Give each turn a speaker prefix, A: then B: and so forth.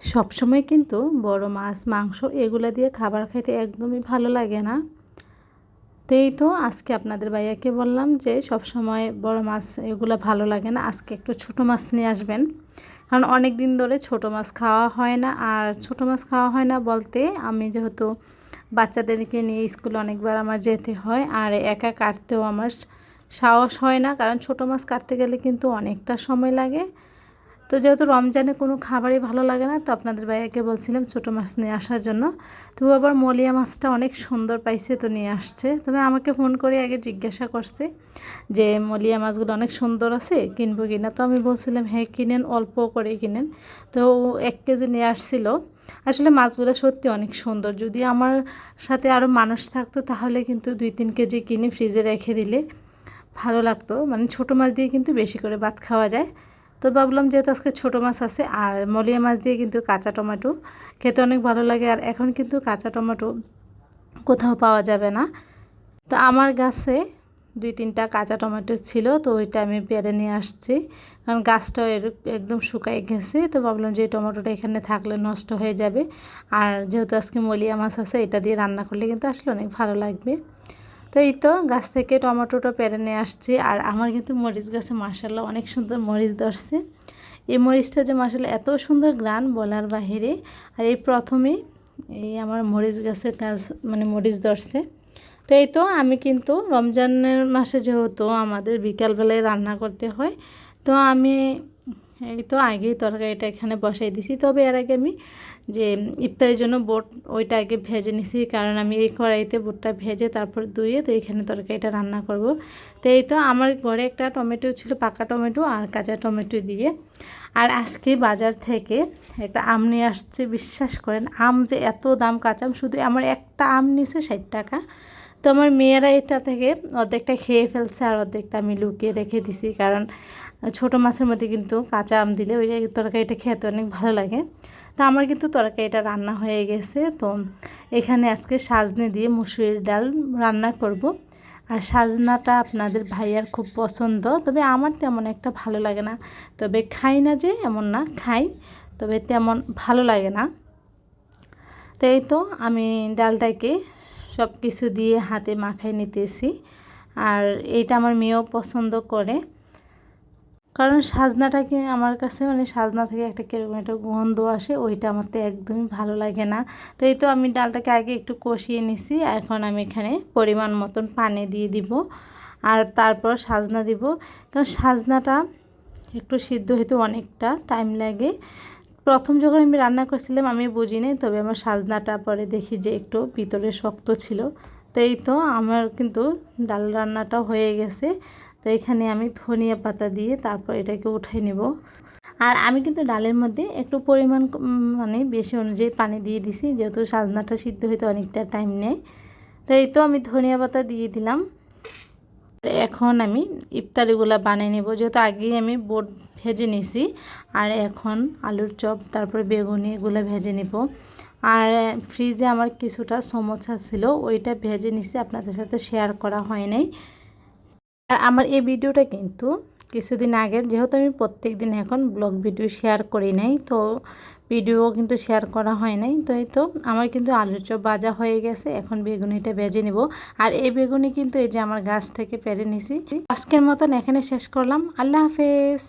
A: সবসময় কিন্তু বড় মাছ, মাংস এগুলো দিয়ে খাবার খাইতে একদমই ভালো লাগে না। তো এই তো আজকে আপনাদের ভাইয়াকে বললাম যে সব সময় বড় মাছ এগুলো ভালো লাগে না, আজকে একটু ছোট মাছ নিয়ে আসবেন। কারণ অনেক দিন ধরে ছোট মাছ খাওয়া হয় না আর ছোট মাছ খাওয়া হয় না বলতে আমি যেহেতু বাচ্চাদেরকে নিয়ে স্কুলে অনেকবার আমার যেতে হয় আর একা কাটতেও আমার সাহস হয় না, কারণ ছোট মাছ কাটতে গেলে কিন্তু অনেকটা সময় লাগে। তো যেহেতু রমজানে কোনো খাবারই ভালো লাগে না, তো আপনাদের ভাইয়াকে বলছিলাম ছোটো মাছ নিয়ে আসার জন্য। তো আবার মলিয়া মাছটা অনেক সুন্দর পাইছে তো নিয়ে আসছে। তবে আমাকে ফোন করে আগে জিজ্ঞাসা করছে যে মলিয়া মাছগুলো অনেক সুন্দর আছে, কিনবো কিনা? তো আমি বলছিলাম হ্যাঁ কিনেন, অল্প করে কিনেন। তো এক কেজি নিয়ে আসছিল। আসলে মাছগুলো সত্যি অনেক সুন্দর। যদি আমার সাথে আরও মানুষ থাকতো, তাহলে কিন্তু দুই তিন কেজি কিনে ফ্রিজে রেখে দিলে ভালো লাগতো। মানে ছোটো মাছ দিয়ে কিন্তু বেশি করে ভাত খাওয়া যায়। তো ভাবলাম যেহেতু আজকে ছোটো মাছ আছে, আর মলিয়া মাছ দিয়ে কিন্তু কাঁচা টমেটো খেতে অনেক ভালো লাগে, আর এখন কিন্তু কাঁচা টমেটো কোথাও পাওয়া যাবে না। তো আমার গাছে দুই তিনটা কাঁচা টমেটো ছিল, তো ওইটা আমি পেরে নিয়ে আসছি, কারণ গাছটাও একদম শুকাই গেছে, তো ভাবলাম যে টমেটোটা এখানে থাকলে নষ্ট হয়ে যাবে। আর যেহেতু আজকে মলিয়া মাছ আছে, এটা দিয়ে রান্না করলে কিন্তু আসলে অনেক ভালো লাগবে। তো এই তো গাছ থেকে টমেটোটা পেরে নিয়ে আসছি। আর আমার কিন্তু মরিচ গাছে মাসাল্লাহ অনেক সুন্দর মরিচ ধরছে। এই মরিচটা যে মাসাল্লাহ এত সুন্দর গ্রান বলার বাহিরে, আর এই প্রথমেই এই আমার মরিচ গাছের গাছ মানে মরিচ ধরছে। তো এই তো আমি কিন্তু রমজানের মাসে যেহেতু আমাদের বিকালবেলায় রান্না করতে হয়, তো আমি এই তো আগেই তরকারিটা এখানে বসাই দিছি। তবে এর আগে আমি যে ইফতারের জন্য বোট ওইটা আগে ভেজে নিছি, কারণ আমি এই কড়াইতে বোটটা ভেজে তারপর ধুয়ে তো এখানে তরকারিটা রান্না করব। তো এই তো আমার ঘরে একটা টমেটো ছিল, পাকা টমেটো আর কাঁচা টমেটো দিয়ে। আর আজকে বাজার থেকে একটা আম নিয়ে আসছে, বিশ্বাস করেন, আম যে এত দাম কাঁচা আম, শুধু আমার একটা আম নিছে ষাট টাকা। তো আমার মেয়েরা এটা থেকে অর্ধেকটা খেয়ে ফেলছে আর অর্ধেকটা আমি লুকিয়ে রেখে দিছি, কারণ ছোট মাছের মধ্যে কিন্তু কাঁচা আম দিলে ওই তরকারিটা খেতে অনেক ভালো লাগে। তা আমার কিন্তু তরকারিটা রান্না হয়ে গেছে। তো এখানে আজকে সাজনে দিয়ে মুসুরির ডাল রান্না করব। আর সাজনাটা আপনাদের ভাইয়ার খুব পছন্দ, তবে আমার তেমন একটা ভালো লাগে না। তবে খাই না যে, এমন না, খাই, তবে তেমন ভালো লাগে না। তো এই তো আমি ডালটাকে সব কিছু দিয়ে হাতে মাখাই নিতেছি। আর এইটা আমার মেয়েও পছন্দ করে। কারণ সাজনাটাকে আমার কাছে মানে সাজনা থেকে একটা কীরকম একটা গন্ধ আসে, ওইটা আমার তো একদমই ভালো লাগে না। তো এই তো আমি ডালটাকে আগে একটু কষিয়ে নিছি, এখন আমি এখানে পরিমাণ মতন পানি দিয়ে দিব আর তারপর সাজনা দিব। কারণ সাজনাটা একটু সিদ্ধ হইতে অনেকটা টাইম লাগে। প্রথম যখন আমি রান্না করছিলাম, আমি বুঝি বুঝিনি, তবে আমার সাজনাটা পরে দেখি যে একটু ভিতরে শক্ত ছিল। তো এই তো আমার কিন্তু ডাল রান্নাটা হয়ে গেছে। তো এখানে আমি ধনিয়া পাতা দিয়ে তারপর এটাকে উঠাই নেব। আর আমি কিন্তু ডালের মধ্যে একটু পরিমাণ মানে বেশি অনুযায়ী পানি দিয়ে দিছি, যেহেতু সাজনাটা সিদ্ধ হইতে অনেকটা টাইম নেয়। তো এই তো আমি ধনিয়া পাতা দিয়ে দিলাম। এখন আমি ইফতারিগুলো বানিয়ে নেব, যেহেতু আগেই আমি বোট ভেজে নিছি। আর এখন আলুর চপ, তারপর বেগুনি এগুলো ভেজে নেব। আর ফ্রিজে আমার কিছুটা সমোসা ছিল, ওইটা ভেজে নিছি, আপনাদের সাথে শেয়ার করা হয় নাই। আর আমার এই ভিডিওটা কিন্তু কিছুদিন আগের, যেহেতু আমি প্রত্যেক দিন এখন ব্লগ ভিডিও শেয়ার করি নাই, তো ভিডিও কিন্তু শেয়ার করা হয় নাই তো এই তো আমার কিন্তু আলুর চপ বাজা হয়ে গেছে, এখন বেগুনিটা বেজে নিব। আর এই বেগুনি কিন্তু এই যে আমার গাছ থেকে পেরে নিছি। আজকের মতন এখানে শেষ করলাম। আল্লাহ হাফেজ।